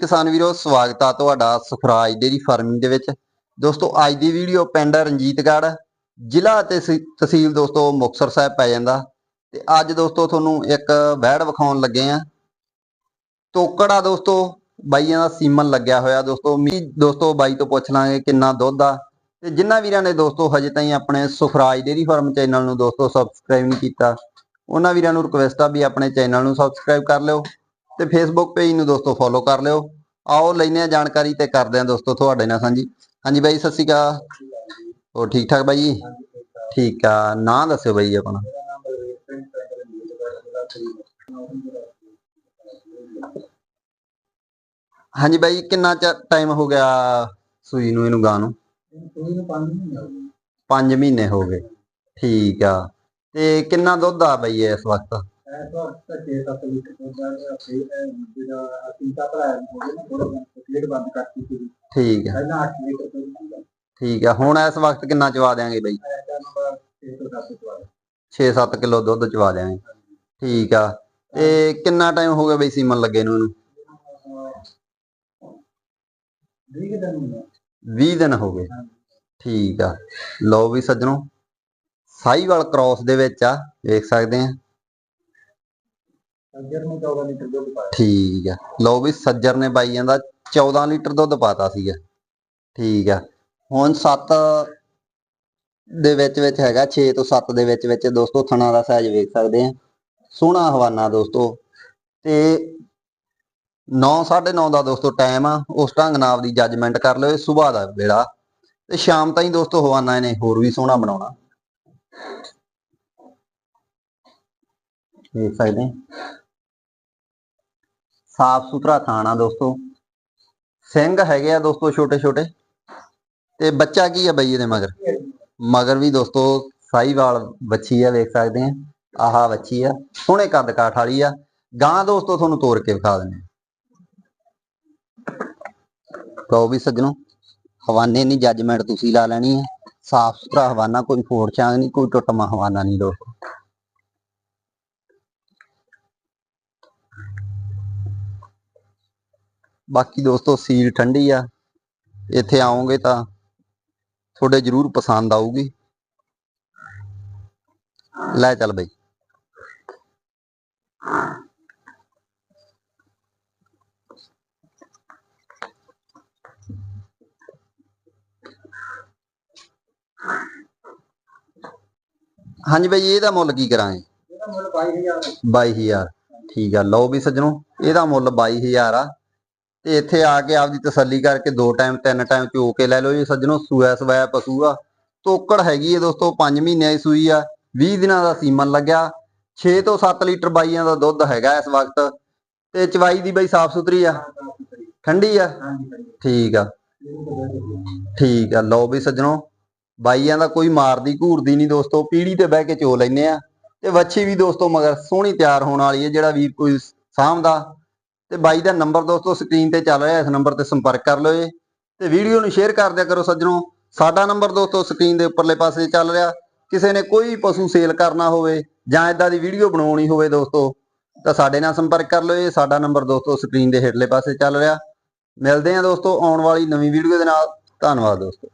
ਕਿਸਾਨ ਵੀਰੋ, ਸਵਾਗਤ ਆ ਤੁਹਾਡਾ ਸੁਖਰਾਜ ਡੇਰੀ ਫਾਰਮਿੰਗ ਦੇ ਵਿੱਚ। ਦੋਸਤੋ, ਅੱਜ ਦੀ ਵੀਡੀਓ ਪਿੰਡ ਰਣਜੀਤਗੜ੍ਹ, ਜ਼ਿਲ੍ਹਾ ਤੇ ਤਹਿਸੀਲ ਦੋਸਤੋ ਮੁਕਤਸਰ ਸਾਹਿਬ ਪੈ ਜਾਂਦਾ। ਤੇ ਅੱਜ ਦੋਸਤੋ ਤੁਹਾਨੂੰ ਇੱਕ ਵਹਿੜ ਵਿਖਾਉਣ ਲੱਗੇ ਆ। ਤੋਕੜਾ ਦੋਸਤੋ, ਬਾਈਆਂ ਦਾ ਸੀਮਨ ਲੱਗਿਆ ਹੋਇਆ ਦੋਸਤੋ। ਮੀ ਦੋਸਤੋ ਬਾਈ ਤੋਂ ਪੁੱਛ ਲਾਂਗੇ ਕਿੰਨਾ ਦੁੱਧ ਆ। ਤੇ ਜਿਨ੍ਹਾਂ ਵੀਰਾਂ ਨੇ ਦੋਸਤੋ ਹਜੇ ਤਾਈਂ ਆਪਣੇ ਸੁਖਰਾਜ ਡੇਰੀ ਫਾਰਮ ਚੈਨਲ ਨੂੰ ਦੋਸਤੋ ਸਬਸਕ੍ਰਾਈਬ ਨਹੀਂ ਕੀਤਾ, ਉਹਨਾਂ ਵੀਰਾਂ ਨੂੰ ਰਿਕੁਐਸਟ ਆ ਵੀ ਆਪਣੇ ਚੈਨਲ ਨੂੰ ਸਬਸਕ੍ਰਾਈਬ ਕਰ ਲਿਓ। ਤੇ ਫੇਸਬੁੱਕ ਪੇਜ ਨੂੰ ਦੋਸਤੋ ਫੋਲੋ ਕਰ ਲਿਓ। ਆਓ ਲੈਨੇ ਆ ਜਾਣਕਾਰੀ ਤੇ ਕਰਦੇ ਆ ਦੋਸਤੋ ਤੁਹਾਡੇ ਨਾਲ ਸਾਂਝੀ। ਹਾਂਜੀ ਬਾਈ, ਸਤਿ ਸ਼੍ਰੀ ਅਕਾਲ। ਹੋਰ ਠੀਕ ਠਾਕ ਬਾਈ ਜੀ? ਠੀਕ ਆ। ਨਾਂ ਦੱਸਿਓ ਬਾਈ ਆਪਣਾ। ਹਾਂਜੀ ਬਾਈ, ਕਿੰਨਾ ਟਾਈਮ ਹੋ ਗਿਆ ਸੂਈ ਨੂੰ, ਇਹਨੂੰ ਗਾਂ ਨੂੰ? 5 ਮਹੀਨੇ ਹੋ ਗਏ। ਠੀਕ ਆ। ਤੇ ਕਿੰਨਾ ਦੁੱਧ ਆ ਬਾਈ ਇਸ ਵਕਤ? ਠੀਕ ਆ ਠੀਕ ਆ ਹੁਣ ਇਸ ਵਕਤ ਕਿੰਨਾ ਚਵਾ ਦਿਆਂਗੇ ਬਾਈ? 6-7 ਕਿਲੋ ਦੁੱਧ ਚਵਾ ਦਿਆਂਗੇ। ਠੀਕ ਆ ਤੇ ਕਿੰਨਾ ਟਾਈਮ ਹੋ ਗਿਆ ਬਈ ਸੀਮਨ ਲੱਗੇ ਨੂੰ ਇਹਨੂੰ? 20 ਦਿਨ ਹੋ ਗਏ। ਠੀਕ ਆ। ਲਓ ਵੀ ਸੱਜਣੋ ਸਾਈਵਾਲ ਕ੍ਰਾਸ ਦੇ ਵਿੱਚ ਆ ਵੇਖ ਸਕਦੇ ਆ। ਚੌਦਾਂ ਲੀਟਰ ਦੁੱਧ ਠੀਕ ਆ। ਲਓ ਵੀ ਸੱਜਰ ਨੇ ਬਾਈ ਜਾਂਦਾ 14 ਲੀਟਰ ਦੁੱਧ ਪਾਤਾ ਸੀਗਾ। ਠੀਕ ਆ। ਹੁਣ 7 ਦੇ ਵਿੱਚ ਵਿੱਚ ਹੈਗਾ 6 ਤੋਂ 7 ਦੇ ਵਿੱਚ ਵਿੱਚ ਦੋਸਤੋ ਥਣਾ ਦਾ ਸਾਈਜ਼ ਵੇਖ ਸਕਦੇ ਆ। ਸੋਹਣਾ ਹਵਾਨਾ ਦੋਸਤੋ। ਤੇ 9:30 ਦਾ ਦੋਸਤੋ ਟਾਈਮ ਆ। ਉਸ ਢੰਗ ਨਾਲ ਆਪਦੀ ਜੱਜਮੈਂਟ ਕਰ ਲਿਓ, ਇਹ ਸਵੇਰ ਦਾ ਵੇਲਾ। ਤੇ ਸ਼ਾਮ ਤਾਈਂ ਦੋਸਤੋ ਹਵਾਨਾ ਇਹਨੇ ਹੋਰ ਵੀ ਸੋਹਣਾ ਬਣਾਉਣਾ। ਵੇਖ ਸਕਦੇ ਆ। ਸਾਫ਼ ਸੁਥਰਾ ਥਾਣਾ ਦੋਸਤੋ। ਸਿੰਘ ਹੈਗੇ ਆ ਦੋਸਤੋ ਛੋਟੇ ਛੋਟੇ। ਤੇ ਬੱਚਾ ਕੀ ਆ ਬਈ ਇਹਦੇ ਮਗਰ? ਮਗਰ ਵੀ ਦੋਸਤੋ ਸਾਈਵਾਲ ਬੱਚੀ ਆ, ਵੇਖ ਸਕਦੇ ਆ। ਆਹਾ ਬੱਚੀ ਆ, ਸੋਹਣੇ ਕੱਦ ਕਾਠ ਵਾਲੀ ਆ। ਗਾਂ ਦੋਸਤੋ ਤੁਹਾਨੂੰ ਤੋੜ ਕੇ ਵਿਖਾ ਦਿੰਦੇ ਲਓ ਵੀ ਸੱਜਣੋ, ਹਵਾਨੇ ਨਹੀਂ ਜੱਜਮੈਂਟ ਤੁਸੀਂ ਲਾ ਲੈਣੀ ਹੈ ਸਾਫ਼ ਸੁਥਰਾ ਹਵਾਨਾ, ਕੋਈ ਫੋੜ ਚਾਂਗ ਨਹੀਂ, ਕੋਈ ਟੁੱਟਮਾ ਹਵਾਨਾ ਨਹੀਂ ਦੋਸਤੋ। ਬਾਕੀ ਦੋਸਤੋ ਸੀਲ ਠੰਡੀ ਆ। ਇੱਥੇ ਆਓਗੇ ਤਾਂ ਤੁਹਾਡੇ ਜਰੂਰ ਪਸੰਦ ਆਊਗੀ। ਲੈ ਚੱਲ ਬਈ। ਹਾਂਜੀ ਬਈ ਇਹਦਾ ਮੁੱਲ ਕੀ ਕਰਾਂਗੇ? 22000 ਠੀਕ ਆ। ਲਓ ਵੀ ਸੱਜਣੋ ਇਹਦਾ ਮੁੱਲ 22000 ਆ। ਤੇ ਇੱਥੇ ਆ ਕੇ ਆਪਦੀ ਤਸੱਲੀ ਕਰਕੇ ਦੋ ਟਾਈਮ ਤਿੰਨ ਟਾਈਮ ਚੋ ਕੇ ਲੈ ਲਓ ਜੀ ਸੱਜਣੋ, ਸੂਆ ਸਵਾਇਆ ਪਸ਼ੂ ਆ। ਤੋਕੜ ਹੈਗੀ ਹੈ ਦੋਸਤੋ 5 ਮਹੀਨਿਆਂ ਦੀ ਸੂਈ ਆ 20 ਦਿਨਾਂ ਦਾ ਸੀਮਨ ਲੱਗਿਆ। 6 ਤੋਂ 7 ਲੀਟਰ ਬਾਈਆਂ ਦਾ ਦੁੱਧ ਹੈਗਾ ਇਸ ਵਕਤ। ਤੇ ਚਵਾਈ ਦੀ ਬਈ ਸਾਫ਼ ਸੁਥਰੀ ਆ? ਠੰਡੀ ਆ? ਠੀਕ ਆ। ਠੀਕ ਆ, ਲਓ ਵੀ ਸੱਜਣੋ, ਬਾਈਆਂ ਦਾ ਕੋਈ ਮਾਰਦੀ ਘੂਰਦੀ ਨਹੀਂ ਦੋਸਤੋ ਪੀੜੀ ਤੇ ਬਹਿ ਕੇ ਚੋ ਲੈਨੇ ਆ। ਤੇ ਵੱਛੀ ਵੀ ਦੋਸਤੋ ਮਗਰ ਸੋਹਣੀ ਤਿਆਰ ਹੋਣ ਵਾਲੀ ਹੈ ਜਿਹੜਾ ਵੀਰ ਕੋਈ ਸਾਂਭਦਾ। ਤੇ ਬਾਈ ਦਾ ਨੰਬਰ ਦੋਸਤੋ ਸਕਰੀਨ ਤੇ ਚੱਲ ਰਿਹਾ, ਇਸ ਨੰਬਰ ਤੇ ਸੰਪਰਕ ਕਰ ਲਿਓ ਜੀ। ਤੇ ਵੀਡੀਓ ਨੂੰ ਸ਼ੇਅਰ ਕਰ ਦਿਆ ਕਰੋ ਸੱਜਣੋ। ਸਾਡਾ ਨੰਬਰ ਦੋਸਤੋ ਸਕਰੀਨ ਦੇ ਉੱਪਰਲੇ ਪਾਸੇ ਚੱਲ ਰਿਹਾ। ਕਿਸੇ ਨੇ ਕੋਈ ਪਸ਼ੂ ਸੇਲ ਕਰਨਾ ਹੋਵੇ ਜਾਂ ਇਦਾਂ ਦੀ ਵੀਡੀਓ ਬਣਾਉਣੀ ਹੋਵੇ ਦੋਸਤੋ, ਤਾਂ ਸਾਡੇ ਨਾਲ ਸੰਪਰਕ ਕਰ ਲਿਓ ਜੀ। ਸਾਡਾ ਨੰਬਰ ਦੋਸਤੋ ਸਕਰੀਨ ਦੇ ਹੇਠਲੇ ਪਾਸੇ ਚੱਲ ਰਿਹਾ। ਮਿਲਦੇ ਹਾਂ ਦੋਸਤੋ ਆਉਣ ਵਾਲੀ ਨਵੀਂ ਵੀਡੀਓ ਦੇ ਨਾਲ। ਧੰਨਵਾਦ ਦੋਸਤੋ।